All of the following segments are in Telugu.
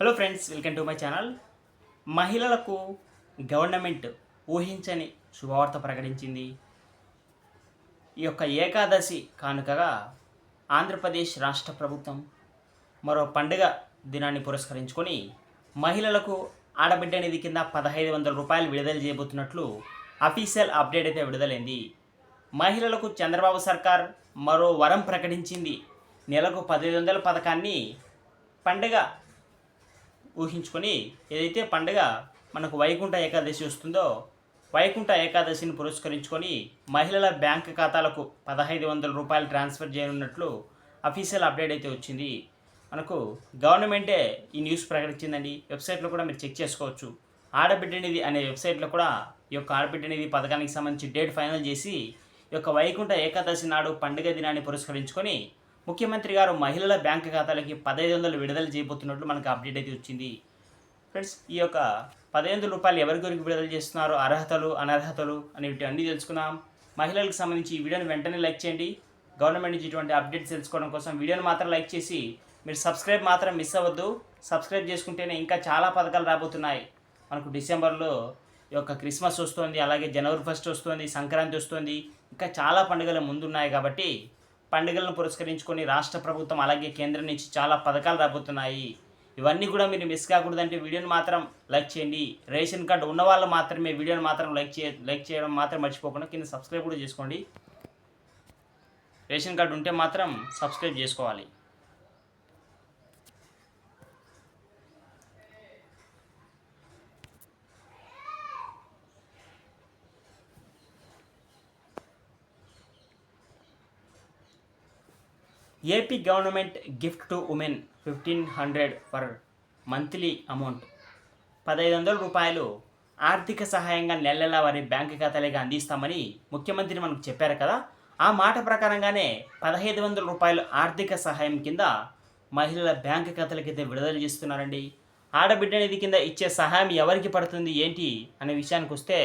Hello friends welcome to my channel మహిళలకు గవర్నమెంట్ ఊహించని శుభవార్త ప్రకటించింది. ఈ యొక్క ఏకాదశి కానుకగా ఆంధ్రప్రదేశ్ రాష్ట్ర ప్రభుత్వం మరో పండుగ దినాన్ని పురస్కరించుకొని మహిళలకు ఆడబిడ్డ నిధి కింద పదహైదు వందల రూపాయలు విడుదల చేయబోతున్నట్లు అఫీషియల్ అప్డేట్ అయితే విడుదలైంది. మహిళలకు చంద్రబాబు సర్కార్ మరో వరం ప్రకటించింది. నెలకు పదిహేను వందల పథకాన్ని పండుగ ఊహించుకొని ఏదైతే పండుగ మనకు వైకుంఠ ఏకాదశి వస్తుందో వైకుంఠ ఏకాదశిని పురస్కరించుకొని మహిళల బ్యాంక్ ఖాతాలకు పదహైదు వందల రూపాయలు ట్రాన్స్ఫర్ చేయనున్నట్లు అఫీషియల్ అప్డేట్ అయితే వచ్చింది. మనకు గవర్నమెంటే ఈ న్యూస్ ప్రకటించిందండి. వెబ్సైట్లో కూడా మీరు చెక్ చేసుకోవచ్చు. ఆడబిడ్డ నిధి అనే వెబ్సైట్లో కూడా ఈ యొక్క ఆడబిడ్డ నిధి పథకానికి సంబంధించి డేట్ ఫైనల్ చేసి ఈ యొక్క వైకుంఠ ఏకాదశి నాడు పండుగ దినాన్ని పురస్కరించుకొని ముఖ్యమంత్రి గారు మహిళల బ్యాంక్ ఖాతాలకి పదహైదు వందలు విడుదల చేయబోతున్నట్లు మనకు అప్డేట్ అయితే వచ్చింది. ఫ్రెండ్స్ ఈ యొక్క పదిహేను వందల రూపాయలు ఎవరి గురికి విడుదల చేస్తున్నారు అర్హతలు అనర్హతలు అనేవి అన్నీ తెలుసుకున్నాం మహిళలకు సంబంధించి ఈ వీడియోని వెంటనే లైక్ చేయండి. గవర్నమెంట్ నుంచి ఇటువంటి అప్డేట్స్ తెలుసుకోవడం కోసం వీడియోని మాత్రం లైక్ చేసి మీరు సబ్స్క్రైబ్ మాత్రం మిస్ అవ్వద్దు. సబ్స్క్రైబ్ చేసుకుంటేనే ఇంకా చాలా పథకాలు రాబోతున్నాయి. మనకు డిసెంబర్లో ఈ యొక్క క్రిస్మస్ వస్తుంది అలాగే జనవరి ఫస్ట్ వస్తుంది సంక్రాంతి వస్తుంది ఇంకా చాలా పండుగలు ముందున్నాయి కాబట్టి పండుగలను పురస్కరించుకొని రాష్ట్ర ప్రభుత్వం అలాగే కేంద్రం నుంచి చాలా పథకాలు రాబోతున్నాయి. ఇవన్నీ కూడా మీరు మిస్ కాకూడదంటే వీడియోని మాత్రం లైక్ చేయండి. రేషన్ కార్డు ఉన్న వాళ్ళు మాత్రమే వీడియోని మాత్రం లైక్ చే లైక్ చేయడం మాత్రం మర్చిపోకుండా కింద సబ్స్క్రైబ్ కూడా చేసుకోండి. రేషన్ కార్డు ఉంటే మాత్రం సబ్స్క్రైబ్ చేసుకోవాలి. AP government gift to women fifteen hundred for monthly amount. పదహైదు వందల రూపాయలు ఆర్థిక సహాయంగా నెల నెల వారి బ్యాంక్ ఖాతాలుగా అందిస్తామని ముఖ్యమంత్రి మనకు చెప్పారు కదా. ఆ మాట ప్రకారంగానే పదహైదు వందల రూపాయలు ఆర్థిక సహాయం కింద మహిళల బ్యాంక్ ఖాతాలకైతే విడుదల చేస్తున్నారండి. ఆడబిడ్డ నిధి కింద ఇచ్చే సహాయం ఎవరికి పడుతుంది ఏంటి అనే విషయానికి వస్తే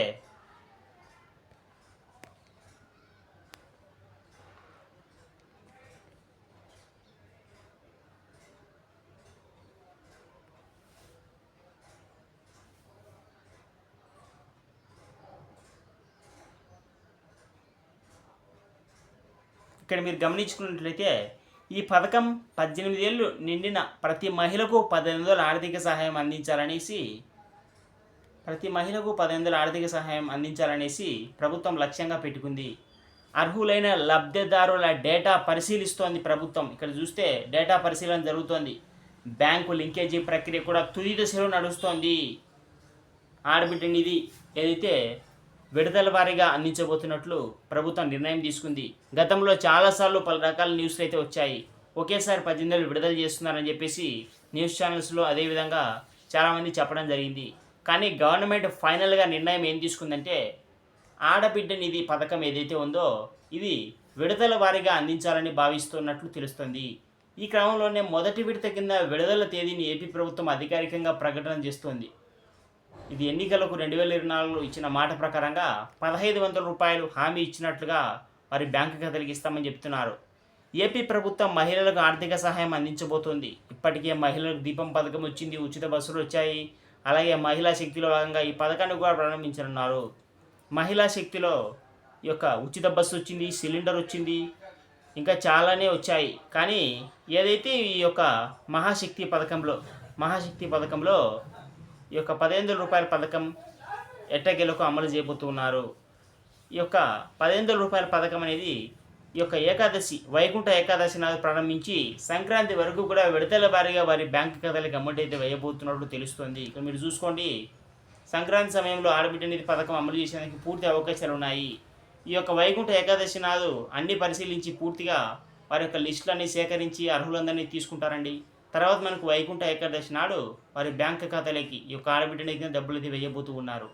ఇక్కడ మీరు గమనించుకున్నట్లయితే ఈ పథకం పద్దెనిమిది ఏళ్ళు నిండిన ప్రతి మహిళకు పదిహేను వందల ఆర్థిక సహాయం అందించాలనేసి ప్రతి మహిళకు పదిహేను వందల ఆర్థిక సహాయం అందించాలనేసి ప్రభుత్వం లక్ష్యంగా పెట్టుకుంది. అర్హులైన లబ్ధిదారుల డేటా పరిశీలిస్తోంది ప్రభుత్వం. ఇక్కడ చూస్తే డేటా పరిశీలన జరుగుతోంది. బ్యాంకు లింకేజీ ప్రక్రియ కూడా తుది దశలో నడుస్తోంది. ఆడబిడ్డ నిధి ఏదైతే విడుదల వారీగా అందించబోతున్నట్లు ప్రభుత్వం నిర్ణయం తీసుకుంది. గతంలో చాలాసార్లు పలు రకాల న్యూస్లు అయితే వచ్చాయి. ఒకేసారి పద్దెనిమిది విడుదల చేస్తున్నారని చెప్పేసి న్యూస్ ఛానల్స్లో అదేవిధంగా చాలామంది చెప్పడం జరిగింది. కానీ గవర్నమెంట్ ఫైనల్గా నిర్ణయం ఏం తీసుకుందంటే ఆడబిడ్డ నిధి పథకం ఏదైతే ఉందో ఇది విడుదల వారీగా అందించాలని భావిస్తున్నట్లు తెలుస్తుంది. ఈ క్రమంలోనే మొదటి విడత కింద విడుదల తేదీని ఏపీ ప్రభుత్వం అధికారికంగా ప్రకటన చేస్తోంది. ఇది ఎన్నికలకు రెండు వేల ఇరవై నాలుగులో ఇచ్చిన మాట ప్రకారంగా పదహైదు వందల రూపాయలు హామీ ఇచ్చినట్లుగా వారి బ్యాంకు ఖాతాలకు ఇస్తామని చెప్తున్నారు. ఏపీ ప్రభుత్వం మహిళలకు ఆర్థిక సహాయం అందించబోతోంది. ఇప్పటికే మహిళలకు దీపం పథకం వచ్చింది ఉచిత బస్సులు వచ్చాయి. అలాగే మహిళా శక్తిలో భాగంగా ఈ పథకాన్ని కూడా ప్రారంభించనున్నారు. మహిళా శక్తిలో ఈ యొక్క ఉచిత బస్సు వచ్చింది సిలిండర్ వచ్చింది ఇంకా చాలానే వచ్చాయి. కానీ ఏదైతే ఈ యొక్క మహాశక్తి పథకంలో మహాశక్తి పథకంలో ఈ యొక్క పదిహేను వందల రూపాయల పథకం ఎట్టకేలకు అమలు చేయబోతున్నారు. ఈ యొక్క పదిహేను వందల రూపాయల పథకం అనేది ఈ యొక్క ఏకాదశి వైకుంఠ ఏకాదశి నాడు ప్రారంభించి సంక్రాంతి వరకు కూడా విడతల వారీగా వారి బ్యాంక్ ఖాతాలకు అమౌంట్ అయితే వేయబోతున్నట్లు తెలుస్తుంది. ఇక్కడ మీరు చూసుకోండి సంక్రాంతి సమయంలో ఆడబిడ్డ నిధి పథకం అమలు చేసేందుకు పూర్తి అవకాశాలు ఉన్నాయి. ఈ యొక్క వైకుంఠ ఏకాదశి నాడు అన్ని పరిశీలించి పూర్తిగా వారి యొక్క లిస్టులన్నీ సేకరించి అర్హులందరినీ తీసుకుంటారండి. తర్వాత మనకు వైకుంఠ ఏకాదశి నాడు వారి బ్యాంక్ ఖాతాలకి ఈ యొక్క ఆడబిడ్డ డబ్బులు అయితే వేయబోతూ ఉన్నారు.